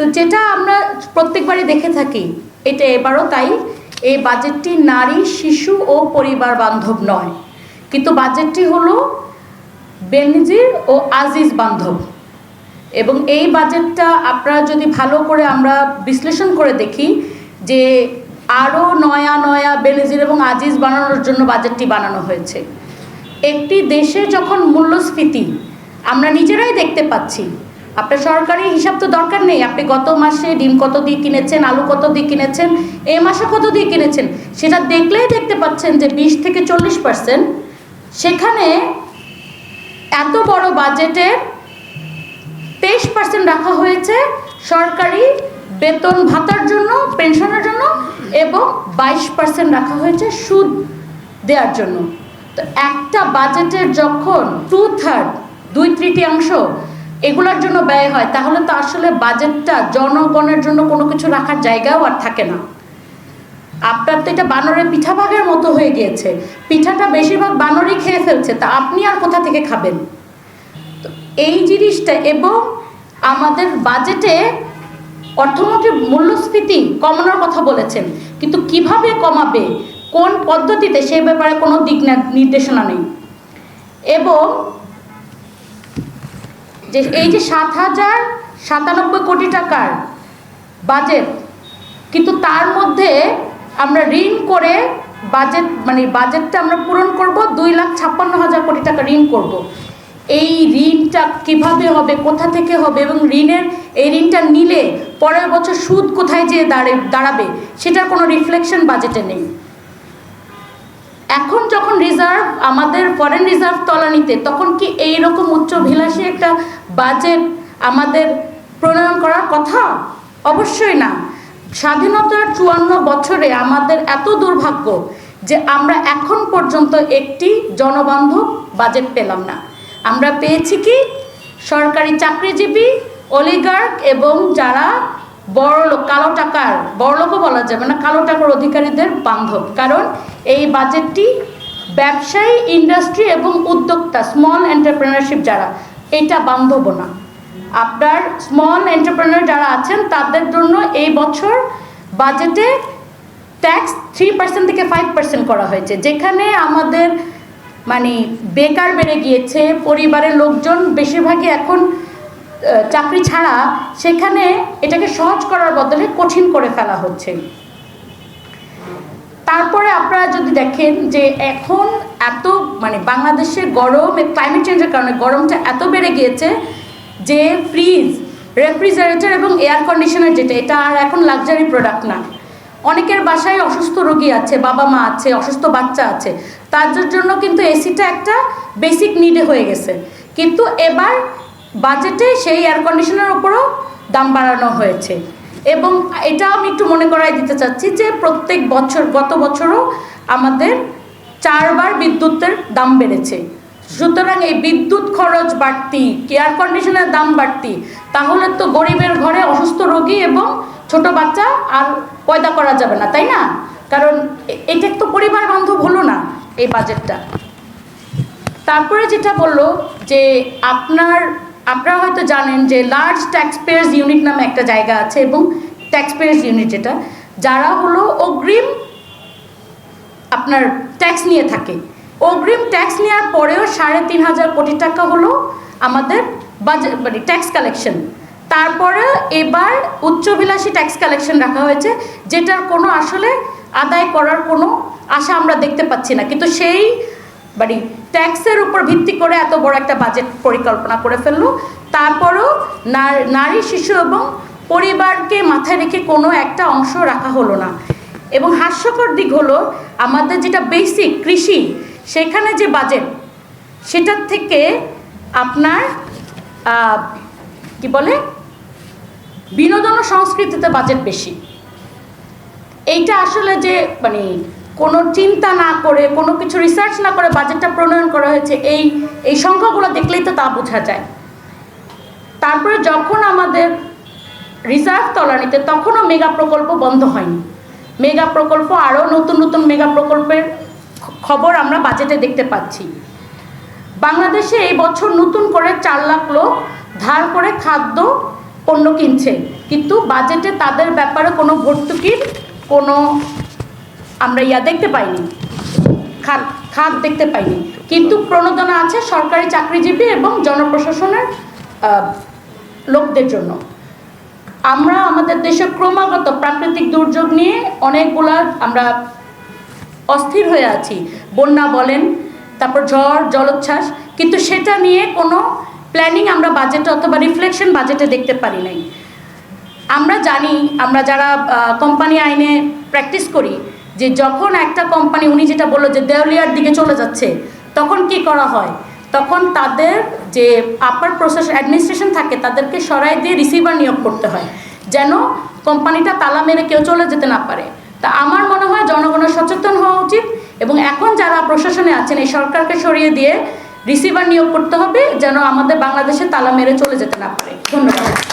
তো যেটা আমরা প্রত্যেকবারই দেখে থাকি, এটা এবারও তাই, এই বাজেটটি নারী, শিশু ও পরিবার বান্ধব নয়। কিন্তু বাজেটটি হলো বেনজির ও আজিজ বান্ধব। এবং এই বাজেটটা আপনারা যদি ভালো করে আমরা বিশ্লেষণ করে দেখি, যে আরও নয়া নয়া বেনজির এবং আজিজ বানানোর জন্য বাজেটটি বানানো হয়েছে। একটি দেশে যখন মূল্যস্ফীতি, আমরা নিজেরাই দেখতে পাচ্ছি আপনার সরকারি হিসাব তো দরকার নেই। আপনি গত মাসে ডিম কত দিয়ে কিনেছেন, আলু কত দিয়ে কিনেছেন, এ মাসে কত দিয়ে কিনেছেন, সেটা দেখলেই দেখতে পাচ্ছেন যে বিশ থেকে চল্লিশ পার্সেন্ট সেখানে এত বড় বাজেটের তেইশ পার্সেন্ট রাখা হয়েছে সরকারি বেতন ভাতার জন্য, পেনশনের জন্য এবং বাইশ পার্সেন্ট রাখা হয়েছে সুদ দেওয়ার জন্য। তো একটা বাজেটের যখন টু থার্ড দুই তৃতীয়াংশ এগুলোর জন্য ব্যয় হয়, তাহলে তো আসলে বাজেটটা জনগণের জন্য কোনো কিছু রাখার জায়গাও আর থাকে না। আপনার তো এটা বানরের পিঠা ভাগের মতো হয়ে গিয়েছে। পিঠাটা বেশিরভাগ বানরই খেয়ে ফেলছে, তা আপনি আর কোথা থেকে খাবেন? তো এই জিনিসটা এবং আমাদের বাজেটে অর্থমন্ত্রী মূল্যস্ফীতি কমানোর কথা বলেছেন, কিন্তু কীভাবে কমাবে, কোন পদ্ধতিতে সে ব্যাপারে কোনো দিক নির্দেশনা নেই। এবং যে এই যে সাত হাজার সাতানব্বই কোটি টাকার বাজেট কিন্তু তার মধ্যে আমরা ঋণ করে বাজেট মানে বাজেটটা আমরা পূরণ করব, দুই লাখ ছাপ্পান্ন হাজার কোটি টাকা ঋণ করব। এই ঋণটা কীভাবে হবে, কোথা থেকে হবে এবং ঋণের, এই ঋণটা নিলে পরের বছর সুদ কোথায় যেয়ে দাঁড়ে, দাঁড়াবে, সেটার কোনো রিফ্লেকশন বাজেটে নেই। এখন যখন রিজার্ভ আমাদের ফরেন রিজার্ভ তলানিতে, তখন কি এই রকম উচ্চভিলাষী একটা বাজেট আমাদের প্রণয়ন করার কথা? অবশ্যই না। স্বাধীনতার চুয়ান্ন বছরে আমাদের এত দুর্ভাগ্য যে আমরা এখন পর্যন্ত একটি জনবান্ধব বাজেট পেলাম না। আমরা পেয়েছি কি? সরকারি চাকরিজীবী, অলিগার্ক এবং যারা বড় লোক কালো টাকার বড় লোকও বলা যাবে না, কালো টাকার অধিকারীদের বান্ধব। কারণ এই বাজেটটি ব্যবসায়ী, ইন্ডাস্ট্রি এবং উদ্যোক্তা স্মল এন্টারপ্রেনারশিপ যারা এটা বান্ধব না। আপনার স্মল এন্টারপ্রেনার যারা আছেন, তাদের জন্য এই বছর বাজেটে ট্যাক্স থ্রি পার্সেন্ট থেকে ফাইভ পার্সেন্ট করা হয়েছে। যেখানে আমাদের মানে বেকার বেড়ে গিয়েছে, পরিবারের লোকজন বেশিরভাগই এখন চাকরি ছাড়া, সেখানে এটাকে সহজ করার বদলে কঠিন করে ফেলা হচ্ছে। আপনারা যদি দেখেন যে এখন এত মানে বাংলাদেশে গরম ক্লাইমেট চেঞ্জের কারণে গরমটা এত বেড়ে গিয়েছে যে ফ্রিজ রেফ্রিজারেটর এবং এয়ার কন্ডিশনার যেটা, এটা আর এখন লাক্সারি প্রোডাক্ট না। অনেকের বাসায় অসুস্থ রোগী আছে, বাবা মা আছে, অসুস্থ বাচ্চা আছে। তাদের জন্য কিন্তু এসিটা একটা বেসিক নিডে হয়ে গেছে। কিন্তু এবার বাজেটে সেই এয়ার কন্ডিশনের উপরও দাম বাড়ানো হয়েছে। এবং এটা আমি একটু মনে করাই দিতে চাচ্ছি যে প্রত্যেক বছর, গত বছরও আমাদের চারবার বিদ্যুতের দাম বেড়েছে। সুতরাং এই বিদ্যুৎ খরচ বাড়তি এয়ার কন্ডিশনের দাম বাড়তি, তাহলে তো গরিবের ঘরে অসুস্থ রোগী এবং ছোট বাচ্চা আর পয়দা করা যাবে না, তাই না? কারণ এটা তো পরিবার বান্ধব হলো না এই বাজেটটা তারপরে যেটা বলল যে আপনার আপনারা হয়তো জানেন যে লার্জ ট্যাক্স পেয়ার্স ইউনিট নামে একটা জায়গা আছে এবং ট্যাক্স পেয়ার্স ইউনিট যেটা, যারা হলো অগ্রিম আপনার ট্যাক্স নিয়ে থাকে। অগ্রিম ট্যাক্স নেওয়ার পরেও সাড়ে তিন হাজার কোটি টাকা হলো আমাদের বাজেট মানে ট্যাক্স কালেকশন তারপরে এবার উচ্চবিলাসী ট্যাক্স কালেকশন রাখা হয়েছে, যেটার কোনো আসলে আদায় করার কোনো আশা আমরা দেখতে পাচ্ছি না। কিন্তু সেই মানে ট্যাক্সের উপর ভিত্তি করে এত বড় একটা বাজেট পরিকল্পনা করে ফেলল। তারপরও নারী, শিশু এবং পরিবারকে মাথায় রেখে কোনো একটা অংশ রাখা হলো না। এবং হাস্যকর দিক হলো, আমাদের যেটা বেসিক কৃষি, সেখানে যে বাজেট সেটার থেকে আপনার কি বলে? বিনোদন ও সংস্কৃতিতে বাজেট বেশি। এইটা আসলে যে মানে কোনো চিন্তা না করে, কোনো কিছু রিসার্চ না করে বাজেটটা প্রণয়ন করা হয়েছে, এই এই সংখ্যাগুলো দেখলেই তো তা বোঝা যায়। তারপরে যখন আমাদের রিজার্ভ তলানিতে তখনও মেগা প্রকল্প বন্ধ হয়নি। মেগা প্রকল্প, আরও নতুন নতুন মেগা প্রকল্পের খবর আমরা বাজেটে দেখতে পাচ্ছি। বাংলাদেশে এই বছর নতুন করে চার লাখ লোক ধার করে খাদ্য, পণ্য কিনছে। কিন্তু বাজেটে তাদের ব্যাপারে কোনো ভর্তুকির কোনো আমরা ইয়া দেখতে পাইনি। খাত খাত দেখতে পাইনি। কিন্তু প্রণোদনা আছে সরকারি চাকরিজীবী এবং জনপ্রশাসনের লোকদের জন্য। আমরা আমাদের দেশে ক্রমাগত প্রাকৃতিক দুর্যোগ নিয়ে অনেকগুলা আমরা অস্থির হয়ে আছি। বন্যা বলেন, তারপর ঝড়, জলোচ্ছ্বাস, কিন্তু সেটা নিয়ে কোনো প্ল্যানিং আমরা বাজেটে অথবা রিফ্লেকশন বাজেটে দেখতে পারি নাই। আমরা জানি, আমরা যারা কোম্পানি আইনে প্র্যাকটিস করি যে যখন একটা কোম্পানি উনি যেটা বলল যে দেউলিয়ার দিকে চলে যাচ্ছে, তখন কি করা হয়? তখন তাদের যে আপার প্রসেস অ্যাডমিনিস্ট্রেশন থাকে, তাদেরকে সরাই দিয়ে রিসিভার নিয়োগ করতে হয়, যেন কোম্পানিটা তালা মেরে কেউ চলে যেতে না পারে। তা আমার মনে হয় জনগণের সচেতন হওয়া উচিত, এবং এখন যারা প্রশাসনে আছেন, এই সরকারকে সরিয়ে দিয়ে রিসিভার নিয়োগ করতে হবে, যেন আমাদের বাংলাদেশে তালা মেরে চলে যেতে না পারে। ধন্যবাদ।